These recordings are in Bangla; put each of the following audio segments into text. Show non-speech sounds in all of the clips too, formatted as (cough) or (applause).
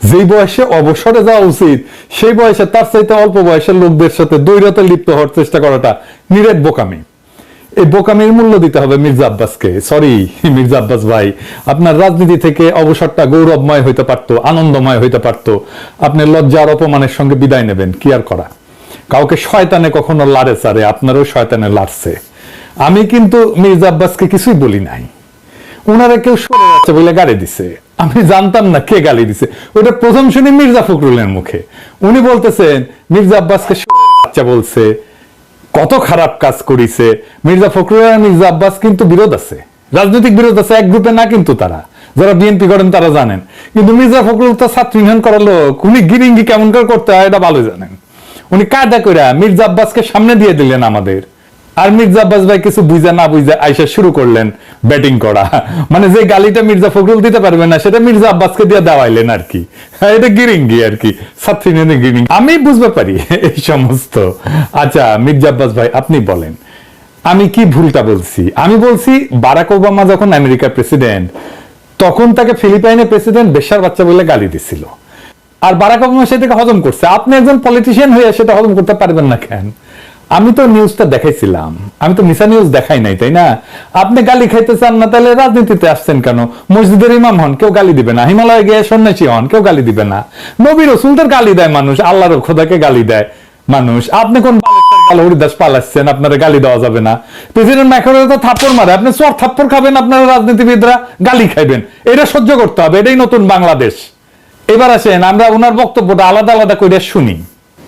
যেই বয়সে অবসরে যাওয়া উচিত, সেই বয়সে তার চাইতে অল্প বয়সের লোকদের সাথে দৈরতে লিপ্ত হওয়ার চেষ্টা করাটা নিরেট বোকামি। এই বোকামির মূল্য দিতে হবে মির্জা আব্বাসকে। সরি (laughs) মির্জা আব্বাস ভাই, আপনার রাজনীতি থেকে অবসরটা গৌরবময় হইতে পারতো, আনন্দময় হইতে পারতো। আপনি লজ্জার অপমানের সঙ্গে বিদায় নেবেন, কি আর করা? কাউকে শয়তানে কখনো লাড়ে চারে আপনারও শয়তানে লাড়ছে। আমি কিন্তু মির্জা আব্বাসকে কিছুই বলি নাই। ওনারা কেউ সরে যাচ্ছে বলে গালি দিছে। আমি জানতাম না কে গালি দিছে। ওটা প্রথম শুনি মির্জা ফখরুলের মুখে। উনি বলতেছেন, মির্জা আব্বাসকে সরে বাচ্চা বলছে। কত খারাপ কাজ করিছে। মির্জা ফখরুল আর মির্জা আব্বাস কিন্তু বিরোধ আছে। রাজনৈতিক বিরোধ আছে, এক গ্রুপে না কিন্তু তারা। যারা বিএনপি করেন তারা জানেন। কিন্তু মির্জা ফখরুল তো ছাত্র ইউনিয়ন করার লোক। উনি গিরিঙ্গি কেমন করে করতে হয় এটা ভালো জানেন। উনি কায়দা করে মির্জা আব্বাসকে সামনে দিয়ে দিলেন আমাদের। আর মির্জা আব্বাস ভাই কিছু বুঝা না বুঝা আইসা শুরু করলেন ব্যাটিং করা। মানে যে গালিটা মির্জা ফখরুল দিতে পারবে না সেটা মির্জা আব্বাসকে দিয়ে দেওয়াইলেন আর কি। হ্যাঁ, এটা গিরিঙ্গি আর কি। ছাত্রী গিরিঙ্গি। আমি বুঝতে পারি (laughs) এই সমস্ত। আচ্ছা মির্জা আব্বাস ভাই আপনি বলেন আমি কি ভুলটা বলছি? আমি বলছি বারাক ওবামা যখন আমেরিকার প্রেসিডেন্ট তখন তাকে ফিলিপাইনের প্রেসিডেন্ট বেশার বাচ্চা বলে গালি দিছিল। আর বারাক ওবামা সেটাকে হজম করছে। আপনি একজন পলিটিশিয়ান হয়ে সেটা হজম করতে পারবেন না কেন? আমি তো নিউজটা দেখাইছিলাম। আমি তো মিশা নিউজ দেখাই নাই, তাই না? আপনি গালি খাইতে চান না, তাহলে রাজনীতিতে আসছেন কেন? মসজিদের ইমাম হন, কেউ গালি দিবে না। হিমালয়ে গিয়ে সন্ন্যাসী হন, কেউ গালি দিবে না। নবী রসুলদের গালি দেয় মানুষ, আল্লাহর খোদাকে গালি দেয় মানুষ। আপনি কোন হরিদাস পালাচ্ছেন আপনারা গালি দেওয়া যাবে না। প্রেসিডেন্ট তো থাপ্পড় মারে। আপনি চর থাপ্পড় খাবেন, আপনারা রাজনীতিবিদরা গালি খাইবেন। এটা সহ্য করতে হবে, এটাই নতুন বাংলাদেশ। এবার আসেন, আমরা ওনার বক্তব্যটা আলাদা আলাদা করে শুনি।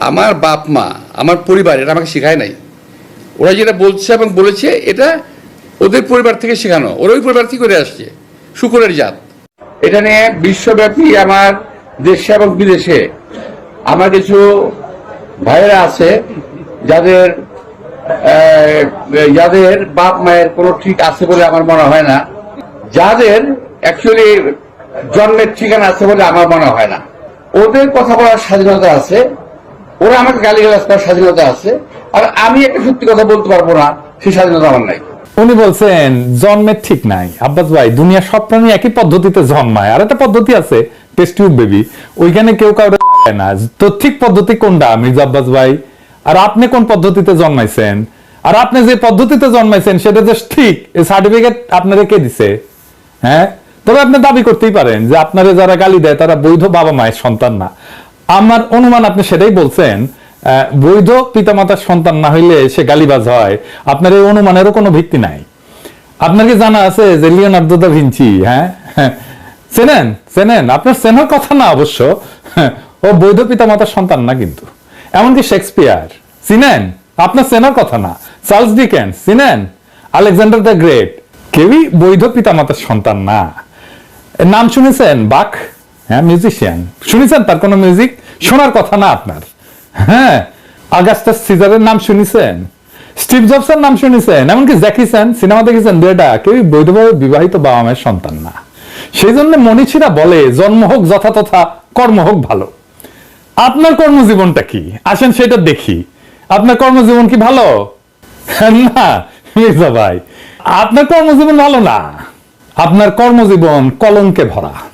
আমার বাপ মা, আমার পরিবার, এটা আমাকে শেখায় নাই। ওরা যেটা বলছে এবং বলেছে, এটা ওদের পরিবার থেকে শেখানো। ওরা ওই পরিবার থেকে করে আসছে। শুকুরের জাত। এটা নিয়ে বিশ্বব্যাপী আমার দেশে এবং বিদেশে আমার কিছু ভাইয়েরা আছে, যাদের যাদের বাপ মায়ের কোনো ঠিক আছে বলে আমার মনে হয় না। যাদের অ্যাকচুয়ালি জন্মের ঠিকানা আছে বলে আমার মনে হয় না। ওদের কথা বলার স্বাধীনতা আছে। ওরা আমাকে গালি করার স্বাধীনতা আছে, আর আমি একটা সত্যি কথা বলতে পারব না, সেই স্বাধীনতা আমার নাই। উনি বলছেন জন্মের ঠিক নাই। আব্বাস ভাই দুনিয়া সব প্রাণী একই পদ্ধতিতে জন্মায়। আর একটা পদ্ধতি আছে, টেস্ট টিউব বেবি। ওইখানে কেউ কাউরে লাগায় না। তো ঠিক পদ্ধতি কোনটা, মির্জা আব্বাস ভাই? আর আপনি কোন পদ্ধতিতে জন্মাইছেন? আর আপনি যে পদ্ধতিতে জন্মাইছেন, সেটা যে ঠিক সার্টিফিকেট আপনারা কে দিছে? হ্যাঁ? তবে আপনি দাবি করতেই পারেন যে আপনারা যারা গালি দেয়, তারা বৈধ বাবা মায়ের সন্তান না। আমার অনুমান আপনি সেটাই বলছেন বৈধ পিতামাতার সন্তান না হইলে সে গালিবাজ হয়। আপনার এই অনুমানেরও কোনো ভিত্তি নাই। আপনার কি জানা আছে যে লিওনার্দো দা ভিঞ্চি হ্যাঁ? চেনেন চেনেন। আপনার চেনার কথা না অবশ্য। ও বৈধ পিতামাতার সন্তান না কিন্তু। এমনকি শেক্সপিয়ার। চিনেন? আপনার চেনার কথা না। চার্লস ডিকেন্স, চিনেন? Alexander the great. কেউই বৈধ পিতামাতার সন্তান না। নাম শুনেছেন, বাক? হ্যাঁ মিউজিশিয়ান শুনেছেন তার কোনো মিউজিক শোনার কথা না আপনার। হ্যাঁ আগাস্টাস সিজারের নাম শুনেছেন? স্টিভ জবসের নাম শুনেছেন? এমনকি জ্যাকিসন সিনেমা দেখেছেন? দুটা কেউই বৈধভাবে বিবাহিত বাবা মায়ের সন্তান না। সেই জন্য মনীষীরা বলে, জন্ম হোক যথাতথা কর্ম হোক ভালো। আপনার কর্মজীবনটা কি? আসেন সেটা দেখি। আপনার কর্মজীবন কি ভালো? না, মির্জা ভাই। আপনার কর্মজীবন ভালো না। আপনার কর্মজীবন কলঙ্কে ভরা।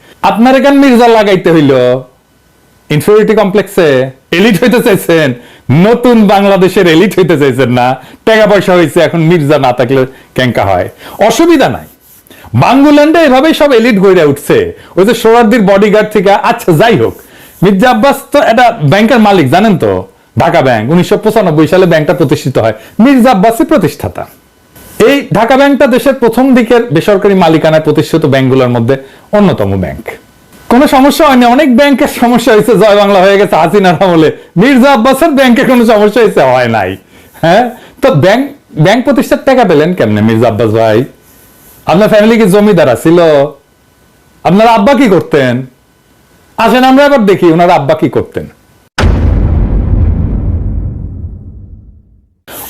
আপনার এখানে মির্জা লাগাইতে হইল। ইনফিউরিটি কমপ্লেক্সে এলিট হইতে চাইছেন। নতুন বাংলাদেশের এলিট হইতে চাইছেন না। টাকা পয়সা হয়েছে এখন মির্জা না থাকলে ক্যাঙ্কা হয়। অসুবিধা নাই। বাঙ্গুল্যান্ডে এভাবেই সব এলিট গড়ে উঠছে। ওই যে সোরারদির বডিগার্ড থেকে আচ্ছা যাই হোক। মির্জা আব্বাস তো এটা ব্যাংকের মালিক, জানেন তো? ঢাকা ব্যাংক, উনিশশো পঁচানব্বই সালে ব্যাংকটা প্রতিষ্ঠিত হয়। মির্জা আব্বাসই প্রতিষ্ঠাতা। এই ঢাকা ব্যাংকটা দেশের প্রথম দিকের বেসরকারি মালিকানায় প্রতিষ্ঠিত ব্যাংকগুলোর মধ্যে অন্যতম ব্যাংক। কোনো সমস্যা হয়নি, অনেক ব্যাংকের সমস্যা হয়েছে, জয় বাংলা হয়ে গেছে, হাসিনার আমলে। মির্জা আব্বাসের ব্যাংকে কোনো সমস্যা হয়েছে? হয় নাই। হ্যাঁ? তো ব্যাংক ব্যাংক প্রতিষ্ঠার টাকা পেলেন কেমনে মির্জা আব্বাস ভাই? আপনার ফ্যামিলি কি জমিদার ছিল আপনার আব্বা কি করতেন? আসেন, আমরা এবার দেখি ওনার আব্বা কি করতেন।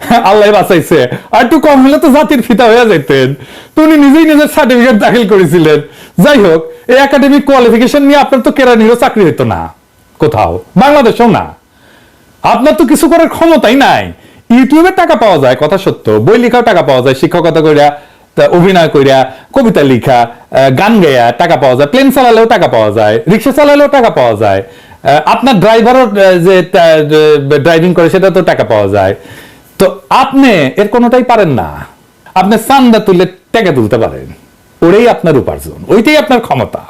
(laughs) আল্লাহ বাঁচাইছে। আর একটু কম হলে তো জাতির ফিতা হয়ে যেতেন তো উনি নিজেই নিজের সার্টিফিকেট দাখিল করেছিলেন। যাই হোক, এই একাডেমিক কোয়ালিফিকেশন নিয়ে আপনার তো কেরানিরও চাকরি হতো না, কোথাও। বাংলাদেশেও না। আপনার তো কিছু করার ক্ষমতাই নাই। ইউটিউবে টাকা পাওয়া যায়, কথা সত্য। বই লেখাও টাকা পাওয়া যায়, শিক্ষকতা কইরা, তা অভিনয় কইরা, কবিতা লিখা গান গাইয়া টাকা পাওয়া যায়, প্লেন চালালেও টাকা পাওয়া যায়, রিক্সা চালালেও টাকা পাওয়া যায়। আপনার ড্রাইভারও যে ড্রাইভিং করে সেটা তো টাকা পাওয়া যায়। তো আপনি এর কোনোটাই পারেন না। আপনি চান্দা তুলে টাকা তুলতে পারেন। ওটাই আপনার উপার্জন, ওইটাই আপনার ক্ষমতা।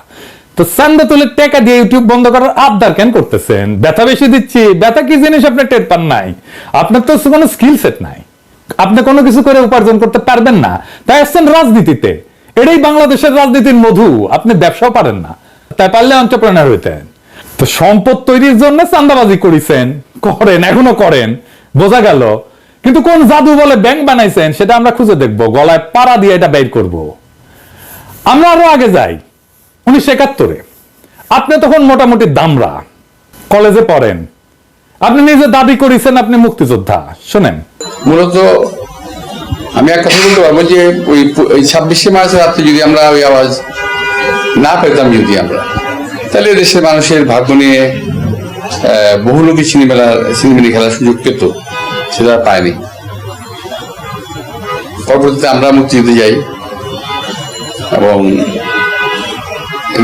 তো চান্দা তুলে টাকা দিয়ে ইউটিউব বন্ধ করার আবদার কেন করতেছেন? ব্যথা বেশি দিচ্ছি, ব্যথা কি জিনিস আপনি টের পান নাই? আপনার তো কোনো স্কিল সেট নাই। আপনি কোনো কিছু করে উপার্জন করতে পারবেন না। তাই আসছেন রাজনীতিতে। এটাই বাংলাদেশের রাজনীতির মধু। আপনি ব্যবসাও পারেন না। তাই পারলে অন্টারপ্রেনার হইতেন। তো সম্পদ তৈরির জন্য চান্দাবাজি করেছেন। করেন, এখনও করেন। বোঝা গেল। কিন্তু কোন জাদু বলে ব্যাংক বানাইছেন, সেটা আমরা খুঁজে দেখব। গলায় পাড়া দিয়ে এটা বের করব। আমরা আরও আগে যাই। উনিশশো একাত্তরে। আপনি তখন মোটামুটি দামরা। কলেজে পড়েন। আপনি নিজে দাবি করেছেন, আপনি মুক্তিযোদ্ধা। শোনেন। মূলত আমি এক কথা বলতে পারব যে ওই ছাব্বিশে মার্চ রাত্রে যদি আমরা ওই আওয়াজ না পেতাম যদি আমরা, তাহলে দেশের মানুষের ভাগ্য নিয়ে বহু লোকই সিনেমা সিনেমিনি খেলার সুযোগ পেত। সেটা পায়নি। পরবর্তীতে আমরা মুক্তিযুদ্ধে যাই এবং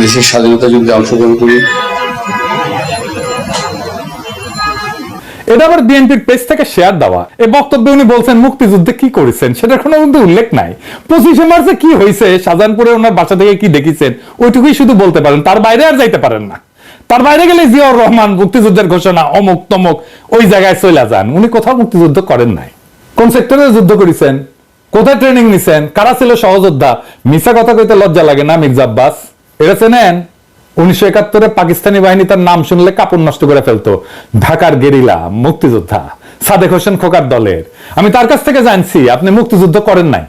দেশের স্বাধীনতা যুদ্ধে অংশগ্রহণ করি। এটা আবার বিএনপির পেজ থেকে শেয়ার দেওয়া। এই বক্তব্যে উনি বলছেন, মুক্তিযুদ্ধে কি করেছেন? সেটার কোনো কিন্তু উল্লেখ নাই। পঁচিশে মার্চে কি হয়েছে? শাহজাহানপুরে ওনার বাসা থেকে কি দেখেছেন? ওইটুকুই শুধু বলতে পারেন। তার বাইরে আর যাইতে পারেন না। তার বাইরে গেলে জিয়াউর রহমান মুক্তিযুদ্ধের ঘোষণা অমুক তমুক ওই জায়গায় চলে যান। উনি কোথাও মুক্তিযুদ্ধ করেন নাই। কোন সেক্টরে যুদ্ধ করেছেন? কোথায় ট্রেনিং নিছেন? কারা ছিল সহযোদ্ধা? মিশা কথা কইতে লজ্জা লাগে না, মির্জা আব্বাস? এটা চেনেন? উনিশশো একাত্তরে পাকিস্তানি বাহিনী তার নাম শুনলে কাপড় নষ্ট করে ফেলতো। ঢাকার গেরিলা মুক্তিযোদ্ধা সাদেক হোসেন খোকার দলের। আমি তার কাছ থেকে জানছি, আপনি মুক্তিযুদ্ধ করেন নাই।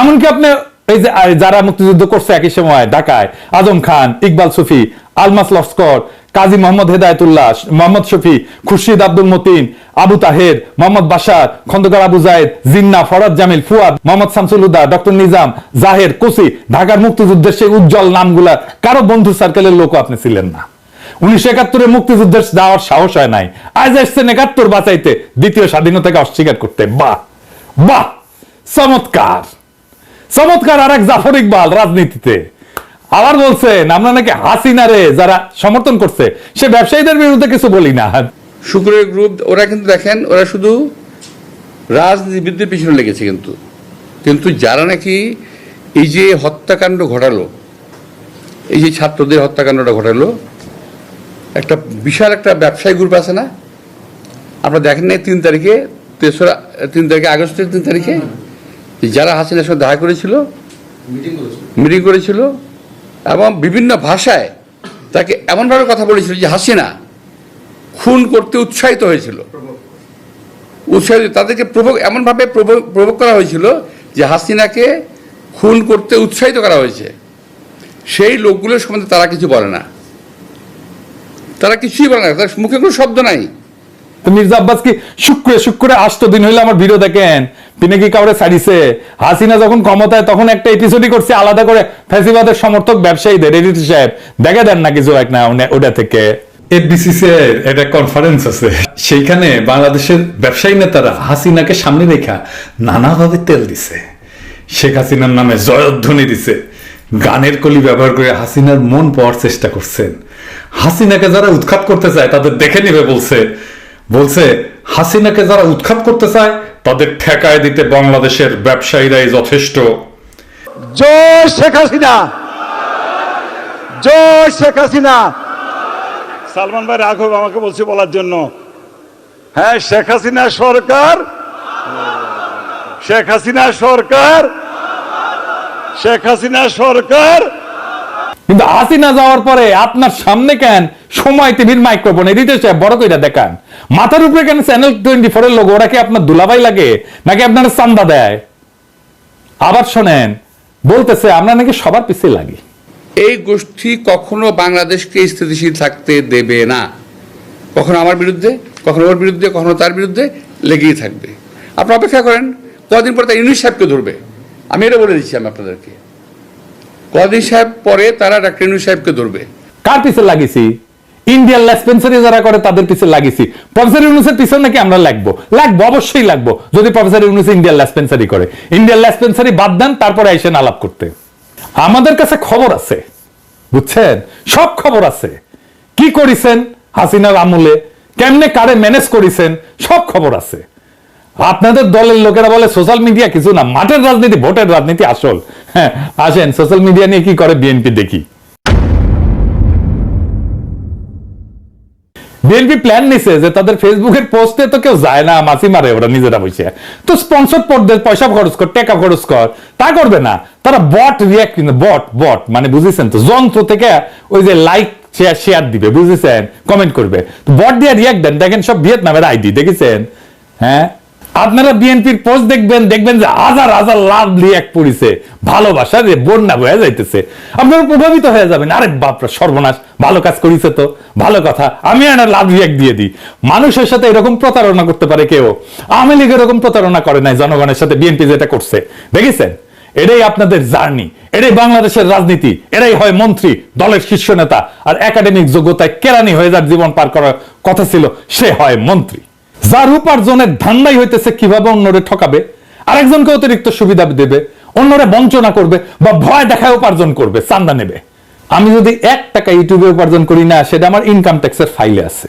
এমনকি আপনি এই যে যারা মুক্তিযুদ্ধ করছে একই সময়, ঢাকায়, আজম খান, ইকবাল সুফি, আলমাস লস্কর, কাজী মোহাম্মদ হেদায়তুল্লাহ, মোহাম্মদ শফি, খুরশিদ আব্দুল মতিন, আবু তাহের, মোহাম্মদ বাসার খন্দকার আবু জায়েদ, জিন্না, ফরাদ জামিল, ফুয়াদ, মোহাম্মদ শামসুল হুদা ডক্টর নিজাম, জাহের, কোসি, ঢাকার মুক্তিযুদ্ধের সেই উজ্জ্বল নামগুলা কারও বন্ধু সার্কেলের লোক আপনি ছিলেন না। উনিশশো একাত্তরে মুক্তিযুদ্ধের যাওয়ার সাহস হয় নাই। আজ আসছেন একাত্তর বাঁচাইতে, দ্বিতীয় স্বাধীনতাকে অস্বীকার করতে। বাহ! বাহ! চমৎকার! চমৎকার আর এক জাফর ইকবাল রাজনীতিতে। আবার বলছেন আমরা নাকি হাসিনারে যারা সমর্থন করছে, সে ব্যবসায়ীদের বিরুদ্ধে কিছু বলি না। শুক্রের গ্রুপ, ওরা কিন্তু দেখেন, ওরা শুধু রাজনীতিবিদদের পিছনে লেগেছে কিন্তু। কিন্তু যারা নাকি এই যে হত্যাকাণ্ড ঘটালো, এই যে ছাত্রদের হত্যাকাণ্ডটা ঘটালো, একটা বিশাল একটা ব্যবসায়ী গ্রুপ আছে না? আপনারা দেখেন নাই তিন তারিখে, তেসরা, তিন তারিখে, আগস্টের তিন তারিখে? যারা হাসিনার সঙ্গে দেখা করেছিল মিটিং করেছিল। এবং বিভিন্ন ভাষায় তাকে এমনভাবে কথা বলেছিল যে হাসিনা খুন করতে উৎসাহিত হয়েছিল। উৎসাহিত তাদেরকে প্রভোগ এমনভাবে প্রভোগ করা হয়েছিল যে হাসিনাকে খুন করতে উৎসাহিত করা হয়েছে। সেই লোকগুলোর সম্বন্ধে তারা কিছু বলে না। তারা কিছুই বলে না তার মুখে কোনো শব্দ নাই। তো মির্জা আব্বাস কি শুক্রে শুক্রে আষ্ট দিন হইলে আমার ভিডিও দেখেন তিনি কি কাউরে ছাড়িছে? হাসিনা যখন ক্ষমতায়, তখন একটা এপিসোডই করছে আলাদা করে ফ্যাসিবাদের সমর্থক ব্যবসায়ীদের এডিটর সাহেব। দেখে দেন না কিছু এক না ওটা থেকে। একটা কনফারেন্স আছে। সেইখানে বাংলাদেশের ব্যবসায়ী নেতারা হাসিনাকে সামনে রেখা নানাভাবে তেল দিছে। শেখ হাসিনার নামে জয়ধ্বনি দিছে। গানের কলি ব্যবহার করে হাসিনার মন পাওয়ার চেষ্টা করছেন। হাসিনাকে যারা উৎখাত করতে চায়, তাদের দেখে নিবে বলছে। বলছে, হাসিনাকে যারা উৎখাত করতে চায় তাদের ঠেকায় দিতে বাংলাদেশের ব্যবসায়ীরাই যথেষ্ট। জয় শেখ হাসিনা! জয় শেখ হাসিনা! সালমান ভাই রাঘব আমাকে বলছে বলার জন্য। হ্যাঁ শেখ হাসিনা সরকার। শেখ হাসিনা সরকার। শেখ হাসিনা সরকার। কিন্তু হাসিনা যাওয়ার পরে আপনার সামনে কেন? সময় টিভির মাইক্রোফোন এডিটর সাহেব বড় কইরা দেখান। মাথার উপরে কেন চ্যানেল টোয়েন্টি ফোর এর লোক ওরা কি আপনার দুলাভাই লাগে? নাকি আপনার চান্দা দেয়? আবার শোনেন, বলতেছে, আমরা নাকি সবার পিছিয়ে লাগি। এই গোষ্ঠী কখনো বাংলাদেশকে স্থিতিশীল থাকতে দেবে না। কখনো আমার বিরুদ্ধে, কখনো ওর বিরুদ্ধে, কখনো তার বিরুদ্ধে লেগেই থাকবে। আপনি অপেক্ষা করেন, কদিন পরে তার ইউনিস সাহেবকে ধরবে। আমি এটা বলে দিচ্ছি আমি আপনাদেরকে। কদিন সাহেব পরে তারা ডাক্তার সাহেবকে ধরবে। কার পিছে ইন্ডিয়ান লেসপেন্সারি যারা করে তাদের পিছে প্রফেসর ইউনুসের পিছনে নাকি আমরা লাগবো? লাগবো, অবশ্যই লাগবো। যদি প্রফেসর ইউনুস ইন্ডিয়ান করে। ইন্ডিয়ান বাদ দেন, তারপরে এসেন আলাপ করতে। আমাদের কাছে খবর আছে। বুঝছেন? সব খবর আছে। কি করিছেন? হাসিনার আমলে। কেমনে কারে ম্যানেজ করিছেন? সব খবর আছে। আপনাদের দলের লোকেরা বলে, সোশ্যাল মিডিয়া কিছু না, মাঠের রাজনীতি, ভোটের রাজনীতি আসল। হ্যাঁ আসেন, সোশ্যাল মিডিয়া নিয়ে কি করে বিএনপি দেখি। বিএনপি প্ল্যান নিছে যে তাদের ফেসবুকের পোস্টে তো কেউ যায় না মাসি মারে ওরা নিজেরা বসে। তো স্পন্সর পড়দের পয়সা খরচ কর, টাকা খরচ কর, তা করবে না। তারা বট রিয়াক্ট বট বট মানে বুঝেছেন তো, যন্ত্র থেকে ওই যে লাইক শেয়ার শেয়ার দিবে, বুঝেছেন? কমেন্ট করবে। বট দিয়ে রিয়াক্ট দেন, দেখেন সব ভিয়েতনামের আইডি, দেখেছেন? হ্যাঁ? আপনারা বিএনপির পোস্ট দেখবেন দেখবেন যে হাজার হাজার লাভ রিয়াক্ট পড়িছে। ভালোবাসা রে বন্যা বয়ে যাইতেছে। আপনারা প্রভাবিত হয়ে যাবেন। আরে বাপরা, সর্বনাশ। ভালো কাজ করিছে তো। ভালো কথা। আমি একটা লাভ রিয়াক্ট দিয়ে দিই। মানুষের সাথে এরকম প্রতারণা করতে পারে কেউ? আওয়ামী লীগ এরকম প্রতারণা করে নাই জনগণের সাথে বিএনপি যেটা করছে। দেখেছেন? এটাই আপনাদের জার্নি। এটাই বাংলাদেশের রাজনীতি। এটাই হয় মন্ত্রী, দলের শীর্ষ নেতা। আর একাডেমিক যোগ্যতায় কেরানি হয়ে যার জীবন পার করার কথা ছিল, সে হয় মন্ত্রী। যার উপার্জনের ধান্দাই হইতেছে কীভাবে অন্যরে ঠকাবে, আরেকজনকে অতিরিক্ত সুবিধা দেবে, অন্যরে বঞ্চনা করবে বা ভয় দেখায় উপার্জন করবে, চান্দা নেবে। আমি যদি এক টাকা ইউটিউবে উপার্জন করি না, সেটা আমার ইনকাম ট্যাক্সের ফাইলে আছে।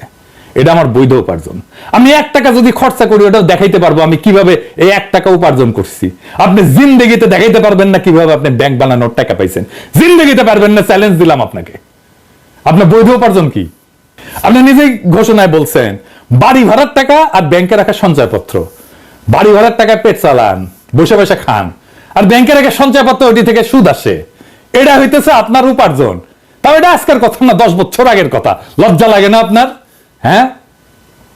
এটা আমার বৈধ উপার্জন। আমি এক টাকা যদি খরচা করি ওটা দেখাইতে পারব আমি কীভাবে এই এক টাকা উপার্জন করছি। আপনি জিন্দগিতে দেখাইতে পারবেন না কীভাবে আপনি ব্যাংক বানানোর টাকা পাইছেন। জিন্দগিতে পারবেন না চ্যালেঞ্জ দিলাম আপনাকে। আপনার বৈধ উপার্জন কি? আপনি নিজেই ঘোষণায় বলছেন বাড়ি ভাড়ার টাকা আর ব্যাংকে রাখা সঞ্চয়পত্র। বাড়ি ভাড়ার টাকা পেট চালান, বসে বসে খান, আর ব্যাংকে রাখা সঞ্চয়পত্র ওটি থেকে সুদ আসে। এটা হইতেছে আপনার উপার্জন। তাও এটা আজকের কথা না, দশ বছর আগের কথা। লজ্জা লাগে না আপনার? হ্যাঁ?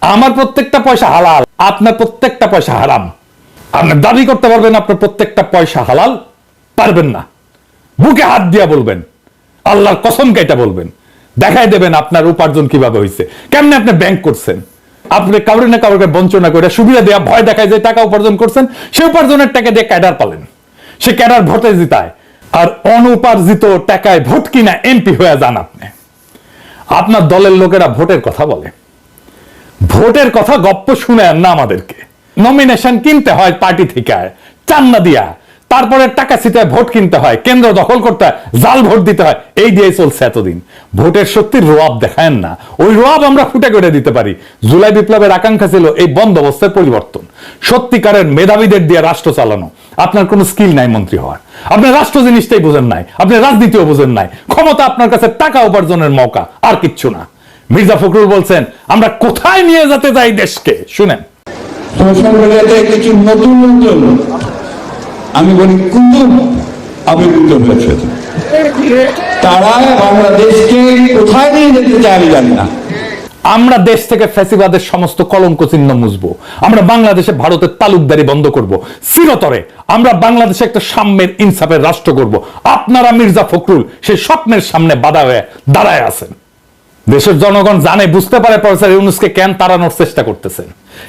আমার প্রত্যেকটা পয়সা হালাল, আপনার প্রত্যেকটা পয়সা হারাম। আপনার দাবি করতে পারবেন, আপনার প্রত্যেকটা পয়সা হালাল। পারবেন না। বুকে হাত দিয়া বলবেন। আল্লাহর কসম কেটে বলবেন। দেখাই দেবেন আপনার উপার্জন কীভাবে হয়েছে কেমনে আপনি ব্যাংক করছেন? আপনি কাউরে না কাউকে বঞ্চনা করে সুবিধা দেওয়া ভয় দেখায় যে টাকা উপার্জন করছেন, সে উপার্জনের টাকা দিয়ে ক্যাডার পালেন। সে ক্যাডার ভোটে জিতায়। আর অনুপার্জিত টাকায় ভোট কিনা এমপি হয়ে যান আপনি। আপনার দলের লোকেরা ভোটের কথা বলে। ভোটের কথা গপ্প শুনে না আমাদেরকে। নমিনেশন কিনতে হয় পার্টি থেকে, চান্না দিয়া। তারপরে টাকা ছিটায় ভোট কিনতে হয়, কেন্দ্র দখল করতে হয়, জাল ভোট দিতে হয়, এই দিয়ে চলছে এতদিন। ভোটের শক্তির রোয়াব দেখায় না। ওই রোয়াব আমরা ফুটে করে দিতে পারি। জুলাই বিপ্লবের আকাঙ্ক্ষা ছিল এই বন্দোবস্তের পরিবর্তন। সত্যিকারের মেধাবীদের দিয়ে রাষ্ট্র চালানো। আপনার কোনো স্কিল নাই মন্ত্রী হওয়ার। আপনি রাষ্ট্র জিনিসটাই বোঝেন নাই। আপনি রাজনীতিও বোঝেন নাই। ক্ষমতা আপনার কাছে টাকা উপার্জনের মৌকা, আর কিচ্ছু না। মির্জা ফখরুল বলছেন, আমরা কোথায় নিয়ে যেতে চাই দেশকে? শুনেন। কিছু নতুন নতুন আমি বলি কুতুব আবির্ভূত হয়েছে তারা বাংলাদেশকে কোথায় নিয়ে যেতে চায় আমি জানি না। আমরা দেশ থেকে ফ্যাসিবাদের সমস্ত কলঙ্ক চিহ্ন মুছবো। আমরা বাংলাদেশে ভারতের তালুকদারি বন্ধ করব। চিরতরে আমরা বাংলাদেশে একটা সাম্যের, ইনসাফের রাষ্ট্র করব। আপনারা মির্জা ফখরুল সেই স্বপ্নের সামনে বাধা হয়ে দাঁড়ায় আছেন। দেশের জনগণ জানে, বুঝতে পারে প্রফেসর ইউনুসকে কেন তাড়ানোর চেষ্টা করতেছেন।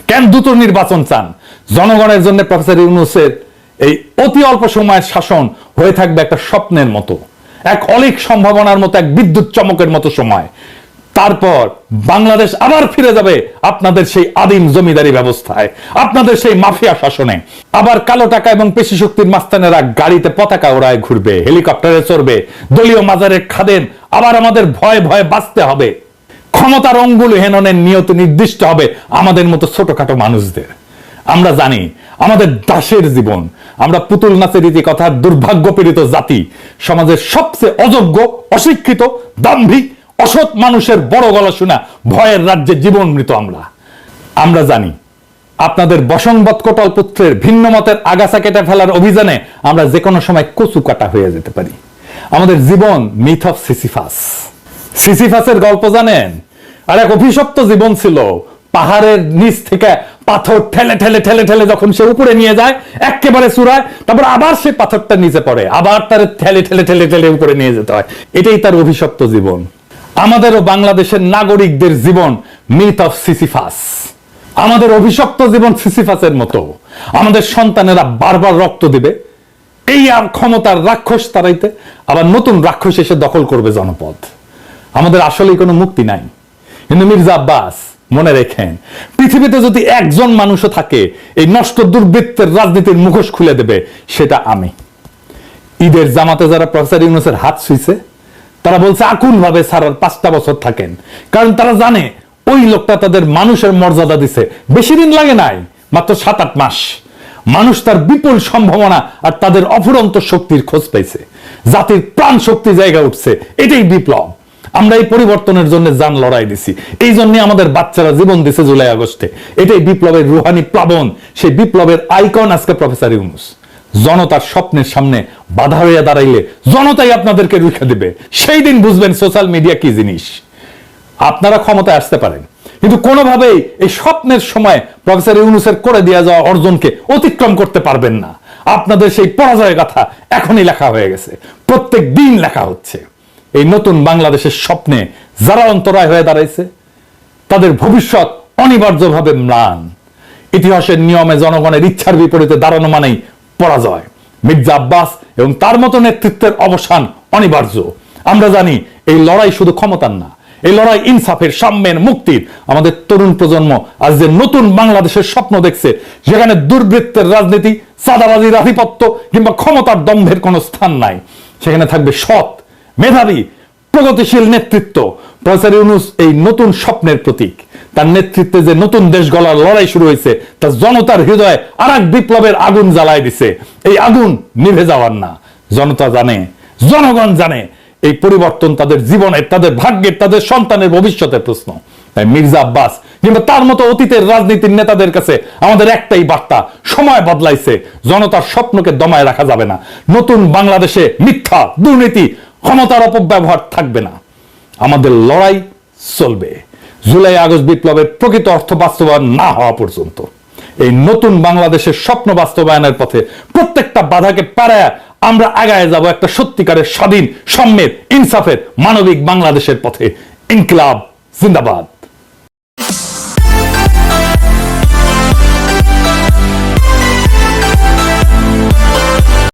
কেন দ্রুত নির্বাচন চান? জনগণের জন্য প্রফেসর ইউনুসের এই অতি অল্প সময়ের শাসন হয়ে থাকবে একটা স্বপ্নের মতো, এক অলিক সম্ভাবনার মতো, এক বিদ্যুৎ চমকের মতো সময়। তারপর বাংলাদেশ আবার ফিরে যাবে আপনাদের সেই আদিম জমিদারি ব্যবস্থায়, আপনাদের সেই মাফিয়া শাসনে। আবার কালো টাকা এবং পেশি শক্তির মাস্তানেরা গাড়িতে পতাকা ওড়ায় ঘুরবে, হেলিকপ্টারে চড়বে, দলীয় মাজারের খাদেম আবার আমাদের ভয়ে ভয়ে বাঁচতে হবে। ক্ষমতার অঙ্গুল হেননের নিয়ত নির্দিষ্ট হবে আমাদের মতো ছোটখাটো মানুষদের। আমরা জানি আমাদের দাসের জীবন আমরা পুতুল নাচের রীতি কথা দুর্ভাগ্য পীড়িত জাতি সমাজের সবচেয়ে অযোগ্য, অশিক্ষিত, দাম্ভিক, অসৎ মানুষের বড় গলা শোনা ভয়ের রাজ্যে জীবন মৃত আমরা। আমরা জানি, আপনাদের বসংবৎ কোটল পুত্রের ভিন্ন মতের আগাছা কেটে ফেলার অভিযানে আমরা যে কোনো সময় কচু কাটা হয়ে যেতে পারি। আমাদের জীবন মিথ অফ সিসিফাস সিসিফাসের গল্প জানেন, আর এক অভিশপ্ত জীবন ছিল পাহাড়ের নিচ থেকে পাথর ঠেলে ঠেলে ঠেলে ঠেলে যখন সে উপরে নিয়ে যায় একেবারে চূড়ায়, তারপর আবার সে পাথরটা নিচে পড়ে, আবার তার ঠেলে ঠেলে ঠেলে ঠেলে উপরে নিয়ে যেতে হয়। এটাই তার অভিশপ্ত জীবন। আমাদেরও বাংলাদেশের নাগরিকদের জীবন মিথ অফ সিসিফাস আমাদের অভিশপ্ত জীবন সিসিফাসের মতো। আমাদের সন্তানেরা বারবার রক্ত দিবে। এই আর ক্ষমতার রাক্ষস তারাইতে আবার নতুন রাক্ষস এসে দখল করবে জনপদ। আমাদের আসলেই কোনো মুক্তি নাই। কিন্তু মির্জা আব্বাস মনে রেখেন, পৃথিবীতে যদি একজন মানুষও থাকে, এই নষ্ট দুর্বৃত্তের রাজনীতির মুখোশ খুলে দেবে, সেটা আমি। ঈদের জামাতে যারা প্রফেসর ইউনুসের হাত ছুঁইছে, তারা বলছে আকুল ভাবে সারার পাঁচটা বছর থাকেন। কারণ তারা জানে, ওই লোকটা তাদের মানুষের মর্যাদা দিছে। বেশি দিন লাগে নাই, মাত্র সাত আট মাস। মানুষ তার বিপুল সম্ভাবনা আর তাদের অফুরন্ত শক্তির খোঁজ পাইছে। জাতির প্রাণ শক্তি জায়গা উঠছে। এটাই বিপ্লব। আমরা এই পরিবর্তনের জন্য যান লড়াই দিছি। এই জন্য আমাদের বাচ্চারা জীবন দিছে জুলাই আগস্টে। এটাই বিপ্লবের রুহানি প্লাবন। সেই বিপ্লবের আইকন আজকে প্রফেসর ইউনুস। জনতার স্বপ্নের সামনে বাধা হইয়া দাঁড়াইলে জনতাই আপনাদেরকে রুখে দেবে। সেই দিন বুঝবেন সোশ্যাল মিডিয়া কি জিনিস। আপনারা ক্ষমতায় আসতে পারেন। কিন্তু কোনোভাবেই এই স্বপ্নের সময় প্রফেসর ইউনুসের করে দেওয়া যাওয়া অর্জনকে অতিক্রম করতে পারবেন না। আপনাদের সেই পরাজয় কথা এখনই লেখা হয়ে গেছে। প্রত্যেক দিন লেখা হচ্ছে। এই নতুন বাংলাদেশের স্বপ্নে যারা অন্তরায় হয়ে দাঁড়াইছে, তাদের ভবিষ্যৎ অনিবার্যভাবে ম্লান। ইতিহাসের নিয়মে জনগণের ইচ্ছার বিপরীতে দাঁড়ানো মানেই পরাজয়। মির্জা আব্বাস এবং তার মতো নেতৃত্বের অবসান অনিবার্য। আমরা জানি এই লড়াই শুধু ক্ষমতার না, এই লড়াই ইনসাফের, সাম্যের, মুক্তির। আমাদের তরুণ প্রজন্ম আজ যে নতুন বাংলাদেশের স্বপ্ন দেখছে যেখানে দুর্বৃত্তের রাজনীতি সাদাবাজির আধিপত্য কিংবা ক্ষমতার দম্ভের কোনো স্থান নাই। সেখানে থাকবে সৎ মেধাবী, প্রগতিশীল নেতৃত্ব। প্রফেসর ইউনুস এই নতুন স্বপ্নের প্রতীক। তার নেতৃত্বে যে নতুন দেশ গলার লড়াই শুরু হয়েছে তা জনতার হৃদয়ে আর বিপ্লবের আগুন জ্বালায় দিছে। এই আগুন নিভে যাওয়ার না। জনতা জানে, জনগণ জানে, এই পরিবর্তন তাদের জীবনের, তাদের ভাগ্যের, তাদের সন্তানের ভবিষ্যতের প্রশ্ন। তাই মির্জা আব্বাস কিংবা তার মতো অতীতের রাজনীতির নেতাদের কাছে আমাদের একটাই বার্তা, সময় বদলাইছে। জনতার স্বপ্নকে দমায় রাখা যাবে না। নতুন বাংলাদেশে মিথ্যা, দুর্নীতি ক্ষমতার অপব্যবহার থাকবে না। আমাদের লড়াই চলবে। জুলাই আগস্ট বিপ্লবের প্রকৃত অর্থ বাস্তবায়ন না হওয়া পর্যন্ত। এই নতুন বাংলাদেশের স্বপ্ন বাস্তবায়নের পথে প্রত্যেকটা বাধাকে পাড়ায় আমরা আগায় যাব একটা সত্যিকারের স্বাধীন সম্যের ইনসাফের, মানবিক বাংলাদেশের পথে। ইনকিলাব, জিন্দাবাদ।